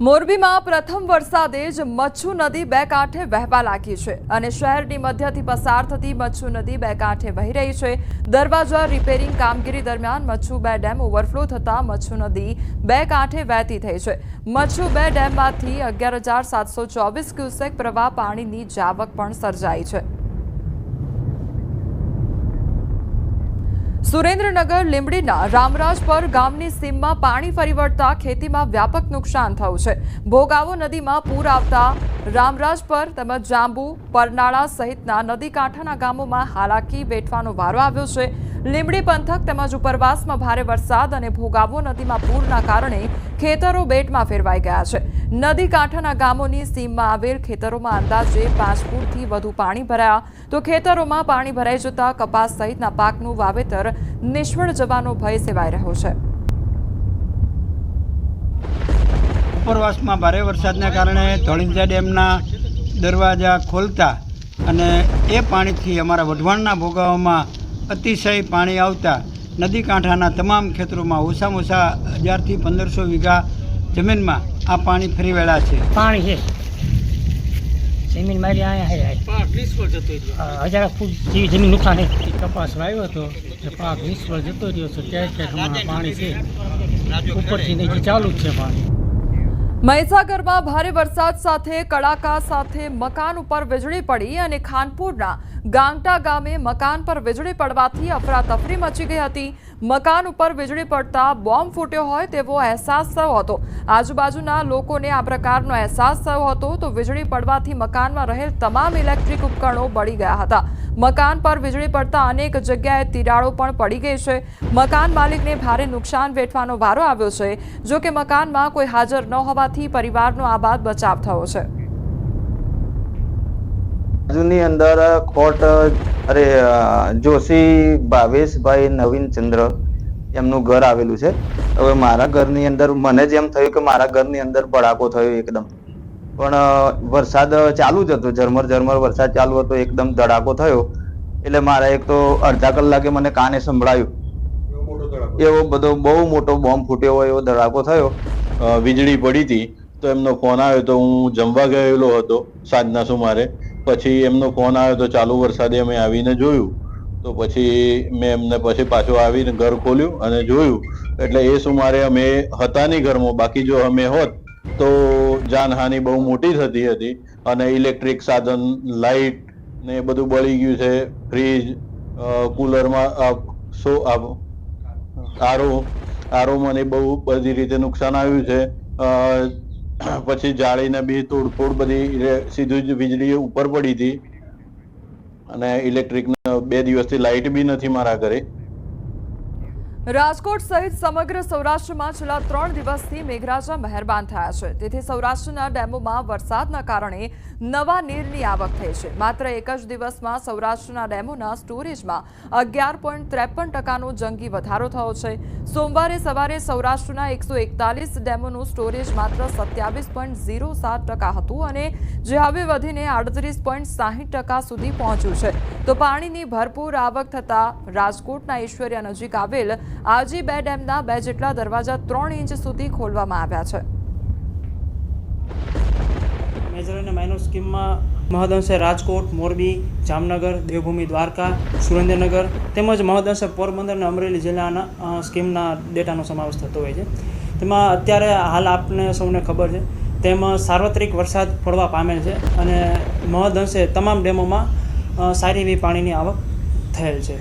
મોરબીમાં પ્રથમ વરસાદે જ મચ્છુ નદી બે કાંઠે વહેવા લાગી છે અને શહેરની મધ્યથી પસાર થતી મચ્છુ નદી બે કાંઠે વહી રહી છે. દરવાજા રિપેરિંગ કામગીરી દરમિયાન મચ્છુ બે ડેમ ઓવરફ્લો થતાં મચ્છુ નદી બે કાંઠે વહેતી થઈ છે. મચ્છુ બે ડેમમાંથી અગિયાર હજાર સાતસો ચોવીસ ક્યુસેક પ્રવાહ પાણીની જાવક પણ સર્જાઈ છે. સુરેન્દ્રનગર, લીંબડીના રામરાજપર ગામની સીમમાં પાણી ફરી વળતા ખેતીમાં વ્યાપક નુકસાન થયું છે. ભોગાવો નદીમાં પૂર આવતા રામરાજપર તેમજ જાંબુ, પરનાળા સહિતના નદી કાંઠાના ગામોમાં હાલાકી વેઠવાનો વારો આવ્યો છે. લીંબડી પંથક તેમજ ઉપરવાસમાં ભારે વરસાદ અને ભોગાવો નદીમાં પૂરના કારણે ખેતરો બેટમાં ફેરવાઈ ગયા છે. નદી કાંઠાના ગામોની સીમમાં આવેલ ખેતરોમાં અંદાજે પાંચ ફૂટથી વધુ પાણી ભરાયા. તો ખેતરોમાં પાણી ભરાઈ જતા કપાસ સહિતના પાકનું વાવેતર નિષ્ફળ જવાનો ભય સેવાઈ રહ્યો છે. ઉપરવાસમાં ભારે વરસાદને કારણે ધોળીંજા ડેમના દરવાજા ખોલતા અને એ પાણીથી અમારા વઢવાણના ભોગાઓમાં અતિશય પાણી આવતા નદી કાંઠાના તમામ ખેતરોમાં ઓછામાં ઓછા હજારથી પંદરસો વીઘા જમીનમાં આ પાણી ફરી વળ્યા છે. પાણી છે. જમીન મારી અહીંયા હે પાક નિષ્ફળ જતો રહ્યો. હજાર ફૂટ જેવી જમીન નુકસાન કપાસ વાવ્યો હતો તે પાક નિષ્ફળ જતો રહ્યો છે ક્યાંક ક્યાંક હમણાં પાણી છે. ઉપરથી નીચે ચાલુ જ છે પાણી. મહીસાગરમાં ભારે વરસાદ સાથે, કડાકા સાથે મકાન ઉપર વીજળી પડી અને ખાનપુરના ગાંગટા ગામે મકાન પર વીજળી પડવાથી અફરાતફરી મચી ગઈ હતી. મકાન ઉપર વીજળી પડતા બોમ્બ ફૂટ્યો હોય તેવો અહેસાસ થયો હતો. આજુબાજુના લોકોને આ પ્રકારનો અહેસાસ થયો હતો તો વીજળી પડવાથી મકાનમાં રહેલ તમામ ઇલેક્ટ્રિક ઉપકરણો બળી ગયા હતા. મકાન પર વીજળી પડતા અનેક જગ્યાએ તિરાડો પણ પડી ગઈ છે. મકાન માલિકને ભારે નુકસાન વેઠવાનો વારો આવ્યો છે. જો કે મકાનમાં કોઈ હાજર ન હોવાથી પરિવારનો આબાદ બચાવ થયો છે. બાજુની અંદર ખોટ અરે, જોશી ભાવેશભાઈ નવીનચંદ્ર એમનું ઘર આવેલું છે. હવે મારા ઘરની અંદર મને જ એમ થયું કે મારા ઘરની અંદર ભડાકો થયો એકદમ. પણ વરસાદ ચાલુ જ હતો. ઝરમર ઝરમર વરસાદ ચાલુ હતો. એકદમ ધડાકો થયો. એટલે મારા એક તો અડધા કલાકે મને કાને સંભળાયું. એવો બધો બહુ મોટો બોમ્બ ફૂટ્યો હોય એવો ધડાકો થયો. વીજળી પડી હતી. તો એમનો ફોન આવ્યો તો હું જમવા ગયેલો હતો સાંજના સુમારે. પછી એમનો ફોન આવ્યો તો ચાલુ વરસાદે અમે આવીને જોયું. તો પછી મેં એમને પછી પાછું આવીને ઘર ખોલ્યું અને જોયું. એટલે એ સુમારે અમે હતા નહીં ઘરમાં. બાકી જો અમે હોત તો જાનહાનિ બહુ મોટી થતી હતી અને ઇલેક્ટ્રિક સાધન, લાઇટ ને બધું બળી ગયું છે. ફ્રીજ કુલરમાં સો આરો, આરોમાં ને બહુ બધી રીતે નુકસાન આવ્યું છે. પછી જાળીને બી તોડફોડ બધી સીધું જ વીજળી ઉપર પડી હતી. અને ઇલેક્ટ્રિક બે દિવસથી લાઇટ બી નથી મારા ઘરે. રાજકોટ સહિત સમગ્ર સૌરાષ્ટ્રમાં છેલ્લા ત્રણ દિવસથી મેઘરાજા મહેરબાન થયા છે. તેથી સૌરાષ્ટ્રના ડેમોમાં વરસાદના કારણે નવા નીરની આવક થઈ છે. માત્ર એક જ દિવસમાં સૌરાષ્ટ્રના ડેમોના સ્ટોરેજમાં અગિયાર પોઈન્ટ ત્રેપન ટકાનો જંગી વધારો થયો છે. સોમવારે સવારે સૌરાષ્ટ્રના એકસો એકતાલીસ ડેમોનું સ્ટોરેજ માત્ર સત્યાવીસ પોઈન્ટ ઝીરો સાત ટકા હતું અને જે હવે વધીને આડત્રીસ પોઈન્ટ સાહીઠ ટકા સુધી પહોંચ્યું છે. તો પાણીની ભરપૂર આવક થતાં રાજકોટના ઐશ્વર્યા નજીક આવેલ આજી બે ડેમના બે જેટલા દરવાજા ત્રણ ઇંચ સુધી ખોલવામાં આવ્યા છે. મેજર અને માઇનોર સ્કીમમાં મહદઅંશે રાજકોટ, મોરબી, જામનગર, દેવભૂમિ, દ્વારકા, સુરેન્દ્રનગર તેમજ મહદઅંશે પોરબંદર અને અમરેલી જિલ્લાના સ્કીમના ડેટાનો સમાવેશ થતો હોય છે. તેમાં અત્યારે હાલ આપને સૌને ખબર છે, તેમાં સાર્વત્રિક વરસાદ પડવા પામેલ છે અને મહદઅંશે તમામ ડેમોમાં સારી એવી પાણીની આવક થયેલ છે.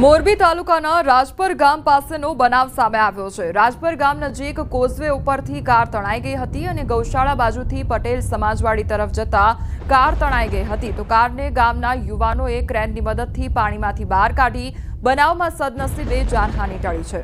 મોરબી તાલુકાના રાજપર ગામ પાસેનો બનાવ સામે આવ્યો છે. રાજપર ગામ નજીક કોઝવે ઉપરથી કાર તણાઈ ગઈ હતી અને ગૌશાળા બાજુથી પટેલ સમાજવાડી તરફ જતા કાર તણાઈ ગઈ હતી. તો કારને ગામના યુવાનોએ ક્રેનની મદદથી પાણીમાંથી બહાર કાઢી બનાવમાં સદનસીબે જાનહાનિ ટળી છે.